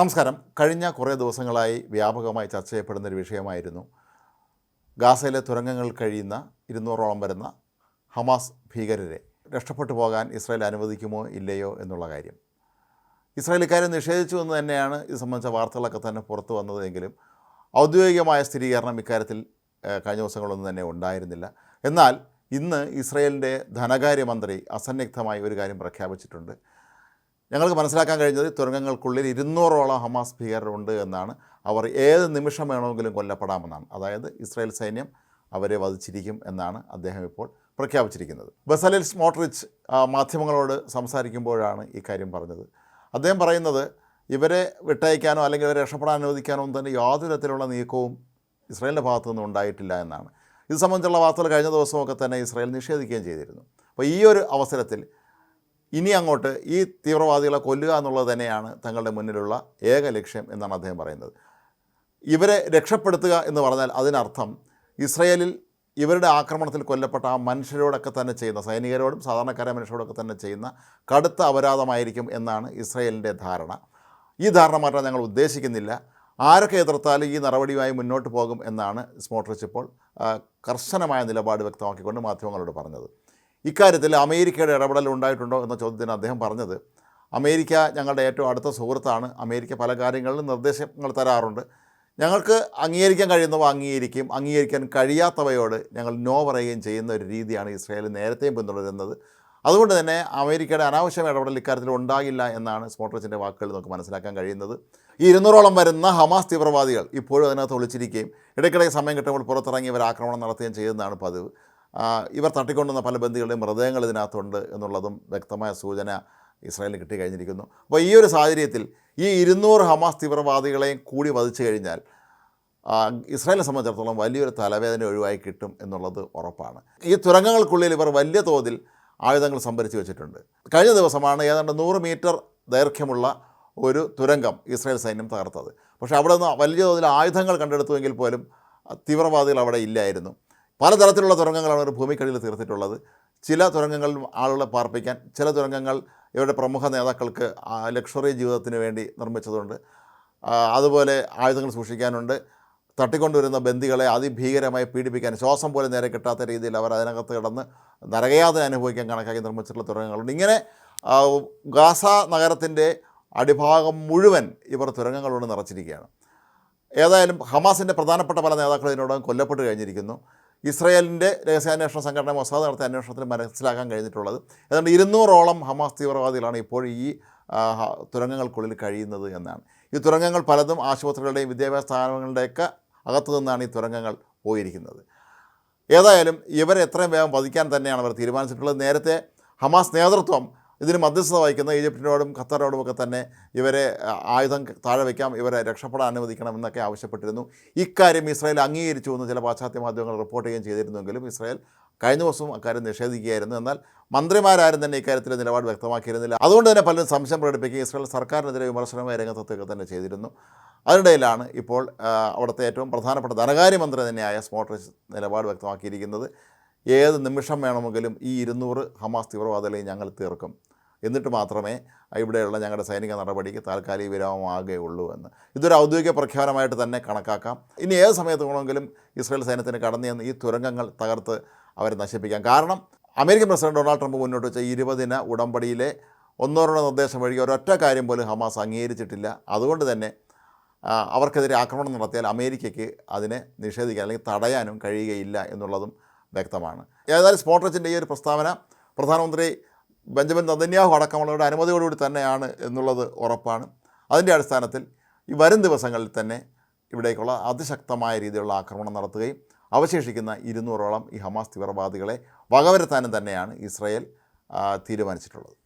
നമസ്കാരം. കഴിഞ്ഞ കുറേ ദിവസങ്ങളായി വ്യാപകമായി ചർച്ച ചെയ്യപ്പെടുന്ന ഒരു വിഷയമായിരുന്നു ഗാസയിലെ തുരങ്കങ്ങൾ കഴിയുന്ന ഇരുന്നൂറോളം വരുന്ന ഹമാസ് ഭീകരരെ രക്ഷപ്പെട്ടു പോകാൻ ഇസ്രായേൽ അനുവദിക്കുമോ ഇല്ലയോ എന്നുള്ള കാര്യം. ഇസ്രായേൽ ഇക്കാര്യം നിഷേധിച്ചു എന്ന് തന്നെയാണ് ഇത് സംബന്ധിച്ച വാർത്തകളൊക്കെ തന്നെ പുറത്തു വന്നതെങ്കിലും ഔദ്യോഗികമായ സ്ഥിരീകരണം ഇക്കാര്യത്തിൽ കഴിഞ്ഞ ദിവസങ്ങളൊന്നും തന്നെ ഉണ്ടായിരുന്നില്ല. എന്നാൽ ഇന്ന് ഇസ്രയേലിന്റെ ധനകാര്യമന്ത്രി അസന്നിഗ്ധമായി ഒരു കാര്യം പ്രഖ്യാപിച്ചിട്ടുണ്ട്. ഞങ്ങൾക്ക് മനസ്സിലാക്കാൻ കഴിഞ്ഞത് തുരങ്കങ്ങൾക്കുള്ളിൽ ഇരുന്നൂറോളം ഹമാസ് ഭീകരരുണ്ട് എന്നാണ്. അവർ ഏത് നിമിഷം വേണമെങ്കിലും കൊല്ലപ്പെടാമെന്നാണ്. അതായത് ഇസ്രായേൽ സൈന്യം അവരെ വധിച്ചിരിക്കും എന്നാണ് അദ്ദേഹം ഇപ്പോൾ പ്രഖ്യാപിച്ചിരിക്കുന്നത്. ബസലിൽ സ്മോട്രിച്ച് മാധ്യമങ്ങളോട് സംസാരിക്കുമ്പോഴാണ് ഈ കാര്യം പറഞ്ഞത്. അദ്ദേഹം പറയുന്നത് ഇവരെ വിട്ടയക്കാനോ അല്ലെങ്കിൽ ഇവരെ രക്ഷപ്പെടാൻ അനുവദിക്കാനോ ഒന്നും തന്നെ യാതൊരു തരത്തിലുള്ള നീക്കവും ഇസ്രായേലിന്റെ ഭാഗത്തു നിന്നും ഉണ്ടായിട്ടില്ല എന്നാണ്. ഇത് സംബന്ധിച്ചുള്ള വാർത്തകൾ കഴിഞ്ഞ ദിവസമൊക്കെ തന്നെ ഇസ്രായേൽ നിഷേധിക്കുകയും ചെയ്തിരുന്നു. അപ്പോൾ ഈ ഒരു അവസരത്തിൽ ഇനി അങ്ങോട്ട് ഈ തീവ്രവാദികളെ കൊല്ലുക എന്നുള്ളത് തന്നെയാണ് തങ്ങളുടെ മുന്നിലുള്ള ഏക ലക്ഷ്യം എന്നാണ് അദ്ദേഹം പറയുന്നത്. ഇവരെ രക്ഷപ്പെടുത്തുക എന്ന് പറഞ്ഞാൽ അതിനർത്ഥം ഇസ്രയേലിൽ ഇവരുടെ ആക്രമണത്തിൽ കൊല്ലപ്പെട്ട ആ മനുഷ്യരോടൊക്കെ തന്നെ ചെയ്യുന്ന സൈനികരോടും സാധാരണക്കാരായ മനുഷ്യരോടൊക്കെ തന്നെ ചെയ്യുന്ന കടുത്ത അപരാധമായിരിക്കും എന്നാണ് ഇസ്രയേലിന്റെ ധാരണ. ഈ ധാരണ മാറ്റാൻ ഞങ്ങൾ ഉദ്ദേശിക്കുന്നില്ല. ആരൊക്കെ എതിർത്താലും ഈ നടപടിയുമായി മുന്നോട്ട് പോകും എന്നാണ് സ്മോട്രിച്ച് ഇപ്പോൾ കർശനമായ നിലപാട് വ്യക്തമാക്കിക്കൊണ്ട് മാധ്യമങ്ങളോട് പറഞ്ഞത്. ഇക്കാര്യത്തിൽ അമേരിക്കയുടെ ഇടപെടൽ ഉണ്ടായിട്ടുണ്ടോ എന്ന ചോദ്യത്തിന് അദ്ദേഹം പറഞ്ഞത് അമേരിക്ക ഞങ്ങളുടെ ഏറ്റവും അടുത്ത സുഹൃത്താണ്. അമേരിക്ക പല കാര്യങ്ങളിലും നിർദ്ദേശങ്ങൾ തരാറുണ്ട്. ഞങ്ങൾക്ക് അംഗീകരിക്കാൻ കഴിയുന്നവ അംഗീകരിക്കും. അംഗീകരിക്കാൻ കഴിയാത്തവയോട് ഞങ്ങൾ നോ പറയുകയും ചെയ്യുന്ന ഒരു രീതിയാണ് ഇസ്രായേൽ നേരത്തെയും പിന്തുടരുന്നത്. അതുകൊണ്ട് തന്നെ അമേരിക്കയുടെ അനാവശ്യമായ ഇടപെടൽ ഇക്കാര്യത്തിൽ ഉണ്ടാകില്ല എന്നാണ് സ്മോട്രിച്ചിന്റെ വാക്കുകൾ നമുക്ക് മനസ്സിലാക്കാൻ കഴിയുന്നത്. ഈ ഇരുന്നൂറോളം വരുന്ന ഹമാസ് തീവ്രവാദികൾ ഇപ്പോഴും അതിനകത്ത് ഒളിച്ചിരിക്കുകയും ഇടയ്ക്കിടയ്ക്ക് സമയം കിട്ടുമ്പോൾ പുറത്തിറങ്ങി ഇവർ ആക്രമണം നടത്തുകയും ചെയ്യുന്നതാണ് പതിവ്. ഇവർ തട്ടിക്കൊണ്ടുവന്ന പല ബന്ദികളുടെയും മൃതദേഹങ്ങൾ ഇതിനകത്തുണ്ട് എന്നുള്ളതും വ്യക്തമായ സൂചന ഇസ്രായേലിന് കിട്ടി കഴിഞ്ഞിരിക്കുന്നു അപ്പോൾ ഈ ഒരു സാഹചര്യത്തിൽ ഈ ഇരുന്നൂറ് ഹമാസ് തീവ്രവാദികളെയും കൂടി വധിച്ചു കഴിഞ്ഞാൽ ഇസ്രായേലിനെ സംബന്ധിച്ചിടത്തോളം വലിയൊരു തലവേദന ഒഴിവായി കിട്ടും എന്നുള്ളത് ഉറപ്പാണ്. ഈ തുരങ്കങ്ങൾക്കുള്ളിൽ ഇവർ വലിയ തോതിൽ ആയുധങ്ങൾ സംഭരിച്ചു വെച്ചിട്ടുണ്ട്. കഴിഞ്ഞ ദിവസമാണ് ഏതാണ്ട് നൂറ് മീറ്റർ ദൈർഘ്യമുള്ള ഒരു തുരങ്കം ഇസ്രായേൽ സൈന്യം തകർത്തത്. പക്ഷേ അവിടെ നിന്ന് വലിയ തോതിൽ ആയുധങ്ങൾ കണ്ടെടുത്തുവെങ്കിൽ പോലും തീവ്രവാദികൾ അവിടെ ഇല്ലായിരുന്നു. പലതരത്തിലുള്ള തുരങ്കങ്ങളാണ് അവർ ഭൂമിക്കടിയിൽ തീർത്തിട്ടുള്ളത്. ചില തുരങ്കങ്ങൾ ആളുകളെ പാർപ്പിക്കാൻ ചില തുരങ്കങ്ങൾ ഇവരുടെ പ്രമുഖ നേതാക്കൾക്ക് ലക്ഷറി ജീവിതത്തിന് വേണ്ടി നിർമ്മിച്ചതുണ്ട്. അതുപോലെ ആയുധങ്ങൾ സൂക്ഷിക്കാനുണ്ട്. തട്ടിക്കൊണ്ടുവരുന്ന ബന്ദികളെ അതിഭീകരമായി പീഡിപ്പിക്കാൻ ശ്വാസം പോലെ നേരെ കിട്ടാത്ത രീതിയിൽ അവർ അതിനകത്ത് കിടന്ന് നരകയാതന അനുഭവിക്കാൻ കണക്കാക്കി നിർമ്മിച്ചിട്ടുള്ള തുരങ്കങ്ങളുണ്ട്. ഇങ്ങനെ ഗാസ നഗരത്തിന്റെ അടിഭാഗം മുഴുവൻ ഇവർ തുരങ്കങ്ങളോട് നിറച്ചിരിക്കുകയാണ്. ഏതായാലും ഹമാസിന്റെ പ്രധാനപ്പെട്ട പല നേതാക്കളും ഇതിനോടകം കൊല്ലപ്പെട്ട് കഴിഞ്ഞിരിക്കുന്നു. ഇസ്രയേലിന്റെ രഹസ്യാന്വേഷണ സംഘടന മൊസാദ് നടത്തിയ അന്വേഷണത്തിൽ മനസ്സിലാക്കാൻ കഴിഞ്ഞിട്ടുള്ളത്. ഏതാണ്ട് ഇരുന്നൂറോളം ഹമാസ് തീവ്രവാദികളാണ് ഇപ്പോൾ ഈ തുരങ്കങ്ങൾക്കുള്ളിൽ കഴിയുന്നത് എന്നാണ്. ഈ തുരങ്കങ്ങൾ പലതും ആശുപത്രികളുടെയും വിദ്യാഭ്യാസ സ്ഥാപനങ്ങളുടെയൊക്കെ അകത്തു നിന്നാണ് ഈ തുരങ്കങ്ങൾ പോയിരിക്കുന്നത്. ഏതായാലും ഇവരെ എത്രയും വേഗം വധിക്കാൻ തന്നെയാണ് അവർ തീരുമാനിച്ചിട്ടുള്ളത്. നേരത്തെ ഹമാസ് നേതൃത്വം ഇതിന് മധ്യസ്ഥത വഹിക്കുന്ന ഈജിപ്തിനോടും ഖത്തറിനോടും ഒക്കെ തന്നെ ഇവരെ ആയുധം താഴെ വയ്ക്കാം ഇവരെ രക്ഷപ്പെടാൻ അനുവദിക്കണം എന്നൊക്കെ ആവശ്യപ്പെട്ടിരുന്നു. ഇക്കാര്യം ഇസ്രായേൽ അംഗീകരിച്ചു എന്ന് ചില പാശ്ചാത്യ മാധ്യമങ്ങൾ റിപ്പോർട്ട് ചെയ്യുകയും ചെയ്തിരുന്നുവെങ്കിലും ഇസ്രായേൽ കഴിഞ്ഞ ദിവസവും അക്കാര്യം നിഷേധിക്കുകയായിരുന്നു. എന്നാൽ മന്ത്രിമാരാരും തന്നെ ഇക്കാര്യത്തിൽ നിലപാട് വ്യക്തമാക്കിയിരുന്നില്ല. അതുകൊണ്ട് തന്നെ പലരും സംശയം പ്രകടിപ്പിക്കുകയും ഇസ്രായേൽ സർക്കാരിനെതിരെ വിമർശനമായ രംഗത്തൊക്കെ തന്നെ ചെയ്തിരുന്നു. അതിനിടയിലാണ് ഇപ്പോൾ അവിടുത്തെ ഏറ്റവും പ്രധാനപ്പെട്ട ധനകാര്യമന്ത്രി തന്നെയായ സ്മോട്രിച്ച് നിലപാട് വ്യക്തമാക്കിയിരിക്കുന്നത്. ഏത് നിമിഷം വേണമെങ്കിലും ഈ ഇരുന്നൂറ് ഹമാസ് തീവ്രവാദികളെയും ഞങ്ങൾ തീർക്കും. എന്നിട്ട് മാത്രമേ ഇവിടെയുള്ള ഞങ്ങളുടെ സൈനിക നടപടിക്ക് താൽക്കാലിക വിരാമമാകുകയുള്ളൂ എന്ന്. ഇതൊരു ഔദ്യോഗിക പ്രഖ്യാപനമായിട്ട് തന്നെ കണക്കാക്കാം. ഇനി ഏത് സമയത്ത് വേണമെങ്കിലും ഇസ്രായേൽ സൈന്യത്തിന് കടന്നു ചെന്ന് ഈ തുരങ്കങ്ങൾ തകർത്ത് അവരെ നശിപ്പിക്കാം. കാരണം അമേരിക്കൻ പ്രസിഡന്റ് ഡൊണാൾഡ് ട്രംപ് മുന്നോട്ട് വെച്ച ഇരുപതിന ഉടമ്പടിയിലെ ഒന്നോരുടെ നിർദ്ദേശം വഴി ഒരൊറ്റ കാര്യം പോലും ഹമാസ് അംഗീകരിച്ചിട്ടില്ല. അതുകൊണ്ട് തന്നെ അവർക്കെതിരെ ആക്രമണം നടത്തിയാൽ അമേരിക്കയ്ക്ക് അതിനെ നിഷേധിക്കാൻ അല്ലെങ്കിൽ തടയാനും കഴിയുകയില്ല എന്നുള്ളതും വ്യക്തമാണ്. ഏതായാലും സ്മോട്രിച്ചിന്റെ ഈ ഒരു പ്രസ്താവന പ്രധാനമന്ത്രി ബെഞ്ചമിൻ നദന്യാഹു അടക്കമുള്ളവരുടെ അനുമതിയോടുകൂടി തന്നെയാണ് എന്നുള്ളത് ഉറപ്പാണ്. അതിന്റെ അടിസ്ഥാനത്തിൽ ഈ വരും ദിവസങ്ങളിൽ തന്നെ ഇവിടേക്കുള്ള അതിശക്തമായ രീതിയിലുള്ള ആക്രമണം നടത്തുകയും അവശേഷിക്കുന്ന ഇരുന്നൂറോളം ഈ ഹമാസ് തീവ്രവാദികളെ വകവരുത്താനും തന്നെയാണ് ഇസ്രയേൽ തീരുമാനിച്ചിട്ടുള്ളത്.